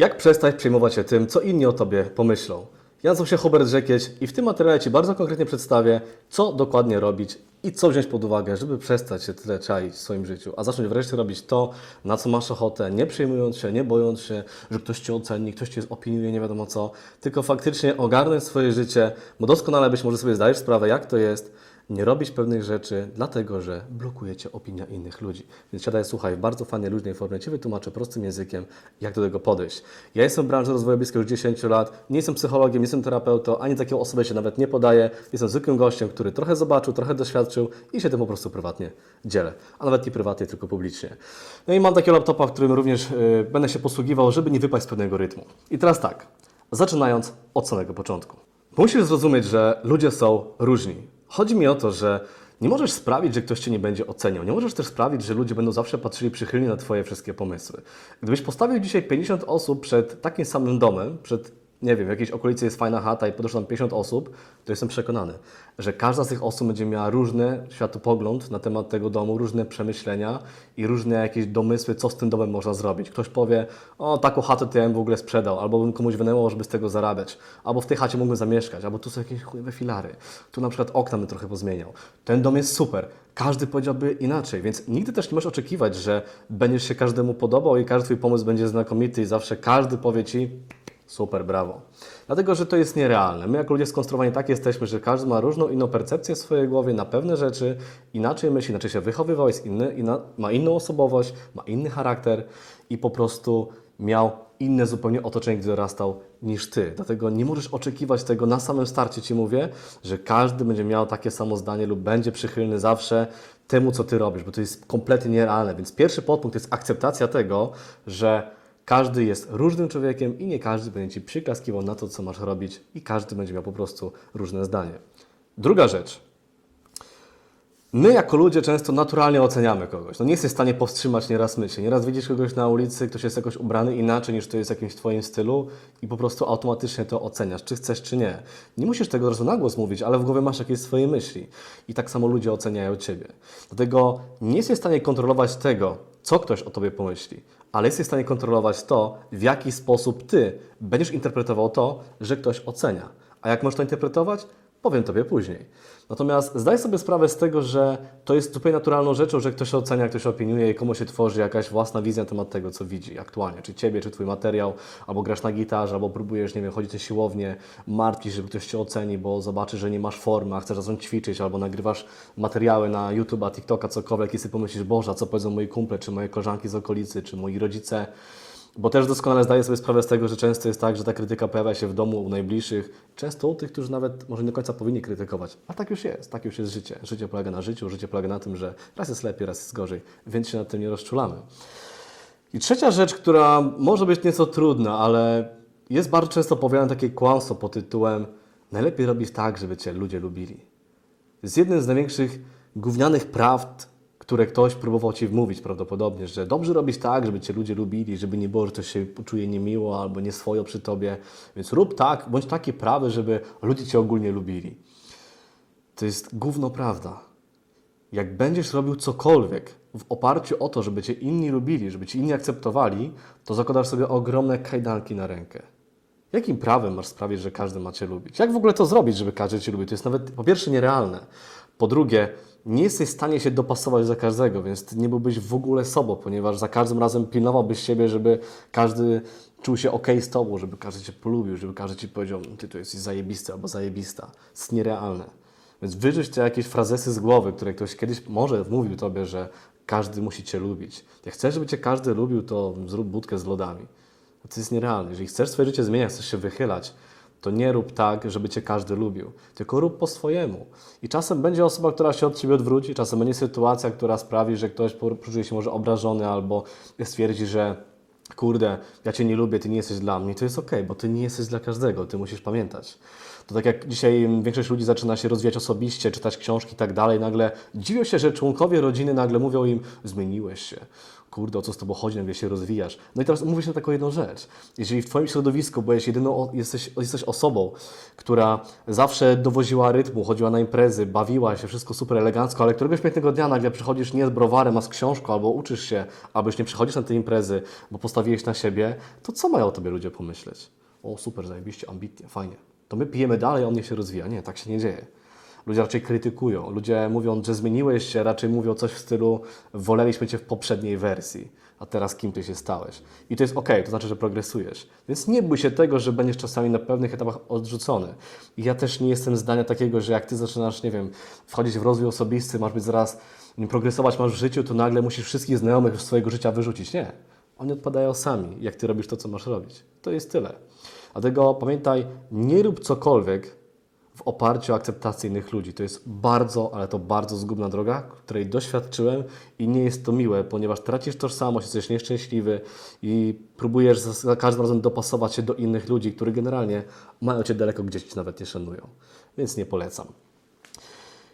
Jak przestać przejmować się tym, co inni o Tobie pomyślą? Ja nazywam się Hubert Rzekieć i w tym materiale Ci bardzo konkretnie przedstawię, co dokładnie robić i co wziąć pod uwagę, żeby przestać się tyle czaić w swoim życiu, a zacząć wreszcie robić to, na co masz ochotę, nie przejmując się, nie bojąc się, że ktoś Cię oceni, ktoś Cię opiniuje, nie wiadomo co, tylko faktycznie ogarnąć swoje życie, bo doskonale być może sobie zdajesz sprawę, jak to jest, nie robić pewnych rzeczy, dlatego że blokuje Cię opinia innych ludzi. Więc siadaj, słuchaj, w bardzo fajnej, luźnej formie Ci wytłumaczę prostym językiem, jak do tego podejść. Ja jestem w branży rozwoju blisko już 10 lat, nie jestem psychologiem, nie jestem terapeutą, ani taką osobę się nawet nie podaję. Jestem zwykłym gościem, który trochę zobaczył, trochę doświadczył i się tym po prostu prywatnie dzielę. A nawet nie prywatnie, tylko publicznie. No i mam takiego laptopa, którym również y, będę się posługiwał, żeby nie wypaść z pewnego rytmu. I teraz tak, zaczynając od samego początku. Musisz zrozumieć, że ludzie są różni. Chodzi mi o to, że nie możesz sprawić, że ktoś Cię nie będzie oceniał. Nie możesz też sprawić, że ludzie będą zawsze patrzyli przychylnie na Twoje wszystkie pomysły. Gdybyś postawił dzisiaj 50 osób przed takim samym domem, przed, nie wiem, w jakiejś okolicy jest fajna chata i podeszło tam 50 osób, to jestem przekonany, że każda z tych osób będzie miała różny światopogląd na temat tego domu, różne przemyślenia i różne jakieś domysły, co z tym domem można zrobić. Ktoś powie, o taką chatę to ja bym w ogóle sprzedał, albo bym komuś wynajmował, żeby z tego zarabiać, albo w tej chacie mógłbym zamieszkać, albo tu są jakieś chujowe filary, tu na przykład okna bym trochę pozmieniał. Ten dom jest super. Każdy powiedziałby inaczej, więc nigdy też nie możesz oczekiwać, że będziesz się każdemu podobał i każdy Twój pomysł będzie znakomity i zawsze każdy powie Ci, Super, brawo. Dlatego, że to jest nierealne. My, jako ludzie skonstruowani tak jesteśmy, że każdy ma różną inną percepcję w swojej głowie na pewne rzeczy, inaczej myśli, inaczej się wychowywał, jest inny, inna, ma inną osobowość, ma inny charakter i po prostu miał inne zupełnie otoczenie, gdy dorastał niż ty. Dlatego nie możesz oczekiwać tego na samym starcie, ci mówię, że każdy będzie miał takie samo zdanie lub będzie przychylny zawsze temu, co ty robisz, bo to jest kompletnie nierealne. Więc pierwszy podpunkt jest akceptacja tego, że każdy jest różnym człowiekiem i nie każdy będzie Ci przyklaskiwał na to, co masz robić i każdy będzie miał po prostu różne zdanie. Druga rzecz. My jako ludzie często naturalnie oceniamy kogoś. No nie jesteś w stanie powstrzymać nieraz myśli. Nieraz widzisz kogoś na ulicy, ktoś jest jakoś ubrany inaczej niż to jest w jakimś Twoim stylu i po prostu automatycznie to oceniasz, czy chcesz, czy nie. Nie musisz tego od razu na głos mówić, ale w głowie masz jakieś swoje myśli. I tak samo ludzie oceniają Ciebie. Dlatego nie jesteś w stanie kontrolować tego, co ktoś o Tobie pomyśli, ale jesteś w stanie kontrolować to, w jaki sposób Ty będziesz interpretował to, że ktoś ocenia. A jak możesz to interpretować? Powiem Tobie później. Natomiast zdaj sobie sprawę z tego, że to jest zupełnie naturalną rzeczą, że ktoś ocenia, ktoś opiniuje i komuś się tworzy jakaś własna wizja na temat tego, co widzi aktualnie. Czy Ciebie, czy Twój materiał, albo grasz na gitarze, albo próbujesz, nie wiem, chodzić na siłownię, martwisz, żeby ktoś Cię oceni, bo zobaczy, że nie masz formy, a chcesz razem ćwiczyć, albo nagrywasz materiały na YouTube'a, TikToka, cokolwiek i sobie pomyślisz, Boże, co powiedzą moi kumple, czy moje koleżanki z okolicy, czy moi rodzice, bo też doskonale zdaję sobie sprawę z tego, że często jest tak, że ta krytyka pojawia się w domu u najbliższych, często u tych, którzy nawet może nie do końca powinni krytykować. A tak już jest, tak już jest życie. Życie polega na życiu, życie polega na tym, że raz jest lepiej, raz jest gorzej, więc się nad tym nie rozczulamy. I trzecia rzecz, która może być nieco trudna, ale jest bardzo często powiadane takie kłamstwo pod tytułem najlepiej robić tak, żeby Cię ludzie lubili. jest jednym z największych gównianych prawd, które ktoś próbował Ci wmówić prawdopodobnie, że dobrze robić tak, żeby Cię ludzie lubili, żeby nie było, że ktoś się poczuje niemiło albo nieswojo przy Tobie. Więc rób tak, bądź takie prawy, żeby ludzie Cię ogólnie lubili. To jest gówno prawda. Jak będziesz robił cokolwiek w oparciu o to, żeby Cię inni lubili, żeby Cię inni akceptowali, to zakładasz sobie ogromne kajdanki na rękę. Jakim prawem masz sprawić, że każdy ma Cię lubić? Jak w ogóle to zrobić, żeby każdy Cię lubił? To jest nawet po pierwsze nierealne. Po drugie, nie jesteś w stanie się dopasować za każdego, więc ty nie byłbyś w ogóle sobą, ponieważ za każdym razem pilnowałbyś siebie, żeby każdy czuł się ok z tobą, żeby każdy cię polubił, żeby każdy ci powiedział, ty to jesteś zajebisty albo zajebista. To jest nierealne. Więc wyrzuć te jakieś frazesy z głowy, które ktoś kiedyś może wmówił tobie, że każdy musi cię lubić. Jak chcesz, żeby cię każdy lubił, to zrób budkę z lodami. To jest nierealne. Jeżeli chcesz swoje życie zmieniać, chcesz się wychylać, to nie rób tak, żeby Cię każdy lubił, tylko rób po swojemu. I czasem będzie osoba, która się od Ciebie odwróci, czasem będzie sytuacja, która sprawi, że ktoś poczuje się może obrażony albo stwierdzi, że kurde, ja Cię nie lubię, Ty nie jesteś dla mnie. To jest ok, bo Ty nie jesteś dla każdego, Ty musisz pamiętać. To tak jak dzisiaj większość ludzi zaczyna się rozwijać osobiście, czytać książki i tak dalej, nagle dziwią się, że członkowie rodziny nagle mówią im, zmieniłeś się kurde, o co z tobą chodzi, nagle się rozwijasz. No i teraz mówię się na taką jedną rzecz. Jeżeli w twoim środowisku byłeś jedyną, jesteś, jesteś osobą, która zawsze dowoziła rytmu, chodziła na imprezy, bawiła się, wszystko super elegancko, ale któregoś pięknego dnia nagle przychodzisz nie z browarem, a z książką, albo uczysz się, już nie przychodzisz na te imprezy, bo postawiłeś na siebie, to co mają o tobie ludzie pomyśleć? O, super, zajebiście, ambitnie, fajnie. To my pijemy dalej, on niech się rozwija. Nie, tak się nie dzieje. Ludzie raczej krytykują. Ludzie mówią, że zmieniłeś się, raczej mówią coś w stylu woleliśmy Cię w poprzedniej wersji, a teraz kim Ty się stałeś. I to jest ok, to znaczy, że progresujesz. Więc nie bój się tego, że będziesz czasami na pewnych etapach odrzucony. I ja też nie jestem zdania takiego, że jak Ty zaczynasz, nie wiem, wchodzić w rozwój osobisty, masz być zaraz, progresować masz w życiu, to nagle musisz wszystkich znajomych z swojego życia wyrzucić. Nie. Oni odpadają sami, jak Ty robisz to, co masz robić. To jest tyle. Dlatego pamiętaj, nie rób cokolwiek, w oparciu o akceptację innych ludzi. To jest bardzo, ale to bardzo zgubna droga, której doświadczyłem i nie jest to miłe, ponieważ tracisz tożsamość, jesteś nieszczęśliwy i próbujesz za każdym razem dopasować się do innych ludzi, którzy generalnie mają Cię daleko gdzieś nawet nie szanują. Więc nie polecam.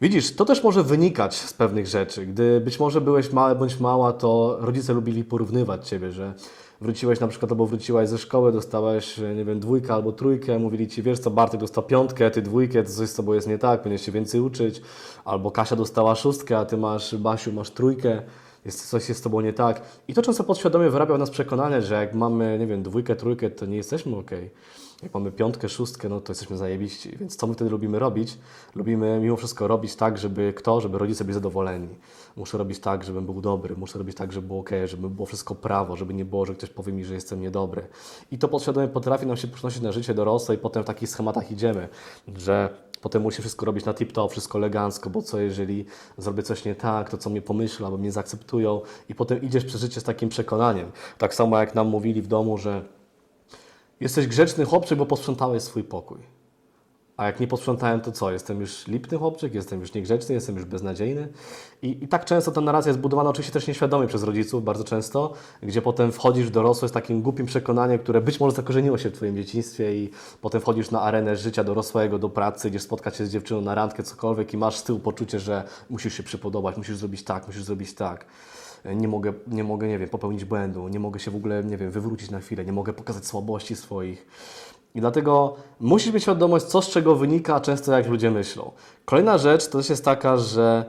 Widzisz, to też może wynikać z pewnych rzeczy. Gdy być może byłeś mały bądź mała, to rodzice lubili porównywać ciebie, że wróciłeś na przykład albo wróciłaś ze szkoły, dostałeś, nie wiem, dwójkę albo trójkę, mówili ci, wiesz co, Bartek dostał piątkę, ty dwójkę, to coś z tobą jest nie tak, powinieneś się więcej uczyć, albo Kasia dostała szóstkę, a ty masz, Basiu, masz trójkę, jest, coś jest z tobą nie tak. I to często podświadomie wyrabia w nas przekonanie, że jak mamy, nie wiem, dwójkę, trójkę, to nie jesteśmy okej. Jak mamy piątkę, szóstkę, no to jesteśmy zajebiści. Więc co my wtedy lubimy robić? Lubimy mimo wszystko robić tak, żeby kto? Żeby rodzice byli zadowoleni. Muszę robić tak, żebym był dobry. Muszę robić tak, żeby było ok, żeby było wszystko prawo, żeby nie było, że ktoś powie mi, że jestem niedobry. I to podświadomie potrafi nam się przenosić na życie dorosłe i potem w takich schematach idziemy, że Potem musi wszystko robić na tip-top, wszystko elegancko, bo co jeżeli zrobię coś nie tak, to co mnie pomyślą, albo mnie zaakceptują i potem idziesz przez życie z takim przekonaniem. Tak samo jak nam mówili w domu, że Jesteś grzeczny chłopczyk, bo posprzątałeś swój pokój. A jak nie posprzątałem, to co? Jestem już lipny chłopczyk, jestem już niegrzeczny, jestem już beznadziejny. I, I tak często ta narracja jest budowana oczywiście też nieświadomie przez rodziców, bardzo często, gdzie potem wchodzisz w dorosłość z takim głupim przekonaniem, które być może zakorzeniło się w Twoim dzieciństwie i potem wchodzisz na arenę życia dorosłego, do pracy, idziesz spotkać się z dziewczyną na randkę, cokolwiek i masz z tyłu poczucie, że musisz się przypodobać, musisz zrobić tak, musisz zrobić tak nie mogę, nie mogę, nie wiem, popełnić błędu, nie mogę się w ogóle, nie wiem, wywrócić na chwilę, nie mogę pokazać słabości swoich. I dlatego musisz mieć świadomość, co z czego wynika, często jak ludzie myślą. Kolejna rzecz to też jest taka, że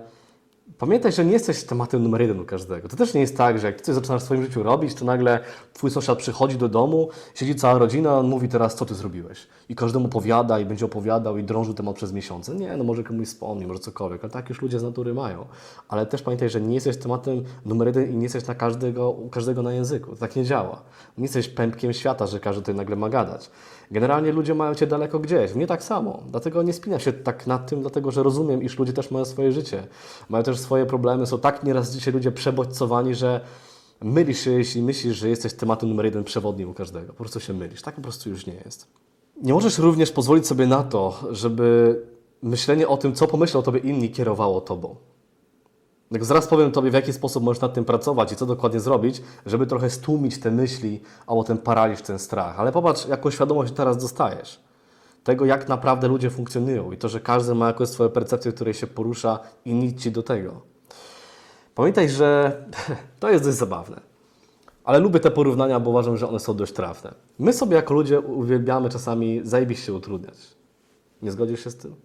pamiętaj, że nie jesteś tematem numer jeden u każdego. To też nie jest tak, że jak ty coś zaczynasz w swoim życiu robić, to nagle twój sąsiad przychodzi do domu, siedzi cała rodzina, on mówi teraz, co ty zrobiłeś. I każdemu opowiada i będzie opowiadał i drążył temat przez miesiące. Nie, no może komuś wspomni, może cokolwiek, ale tak już ludzie z natury mają. Ale też pamiętaj, że nie jesteś tematem numer jeden i nie jesteś na każdego, u każdego na języku. To tak nie działa. Nie jesteś pępkiem świata, że każdy tutaj nagle ma gadać. Generalnie ludzie mają Cię daleko gdzieś, mnie tak samo. Dlatego nie spinam się tak nad tym, dlatego że rozumiem, iż ludzie też mają swoje życie. Mają też swoje problemy, są tak nieraz dzisiaj ludzie przebodźcowani, że mylisz się, jeśli myślisz, że jesteś tematem numer jeden przewodnim u każdego. Po prostu się mylisz. Tak po prostu już nie jest. Nie możesz również pozwolić sobie na to, żeby myślenie o tym, co pomyślą o Tobie inni, kierowało Tobą. Jak zaraz powiem Tobie, w jaki sposób możesz nad tym pracować i co dokładnie zrobić, żeby trochę stłumić te myśli albo ten paraliż, ten strach. Ale popatrz, jaką świadomość teraz dostajesz. Tego, jak naprawdę ludzie funkcjonują i to, że każdy ma jakąś swoją percepcję, w której się porusza i nic Ci do tego. Pamiętaj, że to jest dość zabawne. Ale lubię te porównania, bo uważam, że one są dość trafne. My sobie jako ludzie uwielbiamy czasami zajebiście utrudniać. Nie zgodzisz się z tym?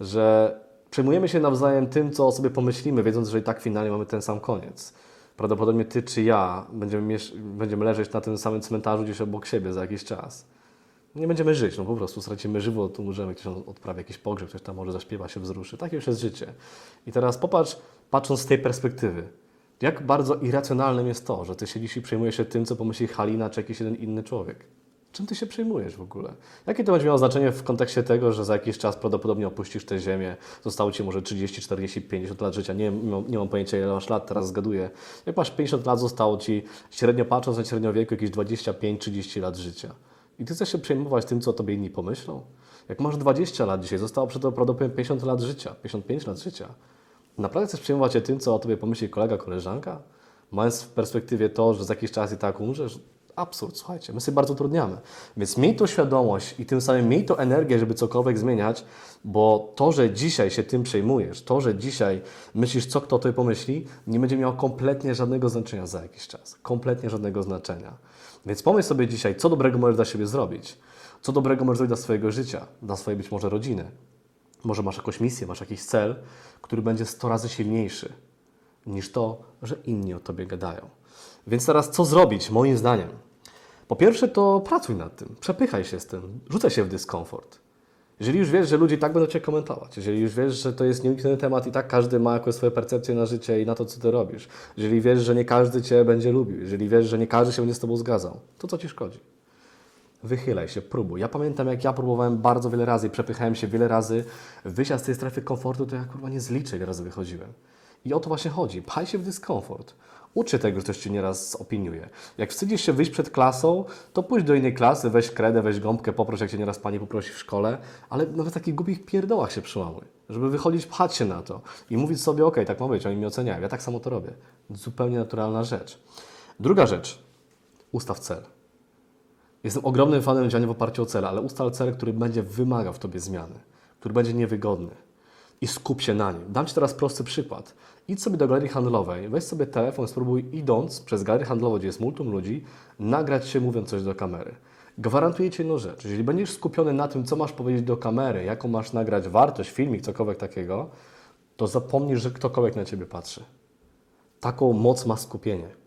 Że przejmujemy się nawzajem tym, co o sobie pomyślimy, wiedząc, że i tak finalnie mamy ten sam koniec. Prawdopodobnie ty czy ja będziemy, będziemy leżeć na tym samym cmentarzu gdzieś obok siebie za jakiś czas. Nie będziemy żyć, no po prostu stracimy żywot, umrzemy, ktoś odprawi jakiś pogrzeb, ktoś tam może zaśpiewa, się wzruszy. Takie już jest życie. I teraz popatrz, patrząc z tej perspektywy, jak bardzo irracjonalnym jest to, że ty siedzisz i przejmujesz się tym, co pomyśli Halina czy jakiś jeden inny człowiek. Czym ty się przejmujesz w ogóle? Jakie to będzie miało znaczenie w kontekście tego, że za jakiś czas prawdopodobnie opuścisz tę ziemię, zostało ci może 30, 40, 50 lat życia, nie, nie, mam, pojęcia ile masz lat, teraz zgaduję. Jak masz 50 lat, zostało ci średnio patrząc na średnio wieku jakieś 25-30 lat życia. I ty chcesz się przejmować tym, co o tobie inni pomyślą? Jak masz 20 lat dzisiaj, zostało przed tobą prawdopodobnie 50 lat życia, 55 lat życia. Naprawdę chcesz przejmować się tym, co o tobie pomyśli kolega, koleżanka? Mając w perspektywie to, że za jakiś czas i tak umrzesz? Absurd, słuchajcie, my sobie bardzo utrudniamy. Więc miej tą świadomość i tym samym miej tą energię, żeby cokolwiek zmieniać, bo to, że dzisiaj się tym przejmujesz, to, że dzisiaj myślisz, co kto o tobie pomyśli, nie będzie miało kompletnie żadnego znaczenia za jakiś czas. Kompletnie żadnego znaczenia. Więc pomyśl sobie dzisiaj, co dobrego możesz dla siebie zrobić. Co dobrego możesz zrobić dla swojego życia, dla swojej być może rodziny. Może masz jakąś misję, masz jakiś cel, który będzie 100 razy silniejszy niż to, że inni o tobie gadają. Więc teraz co zrobić, moim zdaniem? Po pierwsze, to pracuj nad tym, przepychaj się z tym, rzucaj się w dyskomfort. Jeżeli już wiesz, że ludzie tak będą Cię komentować, jeżeli już wiesz, że to jest nieunikniony temat i tak każdy ma jakąś swoją percepcję na życie i na to, co Ty robisz, jeżeli wiesz, że nie każdy Cię będzie lubił, jeżeli wiesz, że nie każdy się będzie z Tobą zgadzał, to co Ci szkodzi? Wychylaj się, próbuj. Ja pamiętam, jak ja próbowałem bardzo wiele razy i przepychałem się wiele razy, wyjścia z tej strefy komfortu, to ja kurwa nie zliczę, ile razy wychodziłem. I o to właśnie chodzi. Pchaj się w dyskomfort. Ucz się tego, że ktoś Cię nieraz opiniuje. Jak wstydzisz się wyjść przed klasą, to pójdź do innej klasy, weź kredę, weź gąbkę, poproś, jak Cię nieraz Pani poprosi w szkole, ale nawet w takich głupich pierdołach się przyłamuj. Żeby wychodzić, pchać się na to i mówić sobie, okej, tak ma być, oni mnie oceniają, ja tak samo to robię. Zupełnie naturalna rzecz. Druga rzecz. Ustaw cel. Jestem ogromnym fanem działania w oparciu o cele, ale ustal cel, który będzie wymagał w Tobie zmiany, który będzie niewygodny i skup się na nim. Dam Ci teraz prosty przykład. Idź sobie do galerii handlowej, weź sobie telefon, spróbuj idąc przez galerię handlową, gdzie jest multum ludzi, nagrać się mówiąc coś do kamery. Gwarantuję Ci jedną rzecz. Jeżeli będziesz skupiony na tym, co masz powiedzieć do kamery, jaką masz nagrać wartość, filmik, cokolwiek takiego, to zapomnisz, że ktokolwiek na Ciebie patrzy. Taką moc ma skupienie.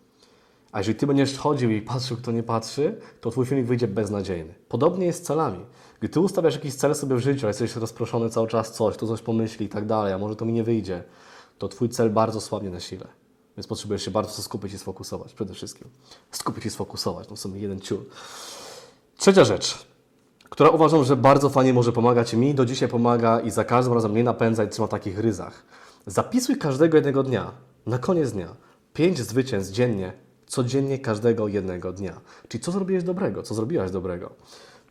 A jeżeli ty będziesz chodził i patrzył, kto nie patrzy, to twój filmik wyjdzie beznadziejny. Podobnie jest z celami. Gdy ty ustawiasz jakiś cel sobie w życiu, a jesteś rozproszony cały czas coś, to coś pomyśli i tak dalej, a może to mi nie wyjdzie, to twój cel bardzo słabnie na sile. Więc potrzebujesz się bardzo skupić i sfokusować. Przede wszystkim. Skupić i sfokusować. No w sumie jeden ciul. Trzecia rzecz, która uważam, że bardzo fajnie może pomagać mi, do dzisiaj pomaga i za każdym razem mnie napędza i trzyma takich ryzach. Zapisuj każdego jednego dnia, na koniec dnia, pięć zwycięstw dziennie, codziennie każdego jednego dnia. Czyli co zrobiłeś dobrego, co zrobiłaś dobrego.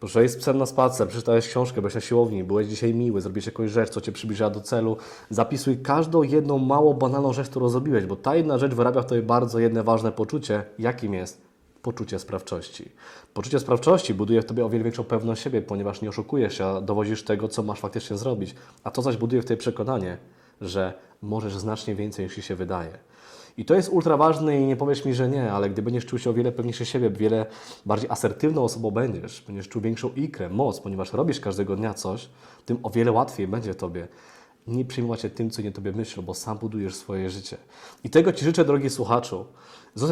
Proszę, jest psem na spacer, przeczytałeś książkę, byłeś na siłowni, byłeś dzisiaj miły, zrobiłeś jakąś rzecz, co Cię przybliża do celu. Zapisuj każdą jedną mało banalną rzecz, którą zrobiłeś, bo ta jedna rzecz wyrabia w Tobie bardzo jedno ważne poczucie, jakim jest poczucie sprawczości. Poczucie sprawczości buduje w Tobie o wiele większą pewność siebie, ponieważ nie oszukujesz się, a dowodzisz tego, co masz faktycznie zrobić. A to zaś buduje w Tobie przekonanie, że możesz znacznie więcej niż się wydaje. I to jest ultra ważne i nie powiesz mi, że nie, ale gdy będziesz czuł się o wiele pewniejszy siebie, wiele bardziej asertywną osobą będziesz, będziesz czuł większą ikrę, moc, ponieważ robisz każdego dnia coś, tym o wiele łatwiej będzie Tobie nie przejmować się tym, co nie Tobie myślą, bo sam budujesz swoje życie. I tego Ci życzę, drogi słuchaczu.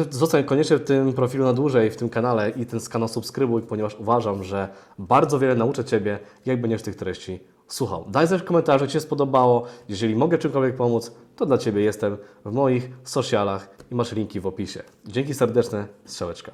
Zostań- koniecznie w tym profilu na dłużej, w tym kanale i ten kanał subskrybuj, ponieważ uważam, że bardzo wiele nauczę Ciebie, jak będziesz tych treści słuchał. Daj znać w komentarzu, czy Ci się spodobało. Jeżeli mogę czymkolwiek pomóc, to dla Ciebie jestem w moich socialach i masz linki w opisie. Dzięki serdeczne, strzałeczka.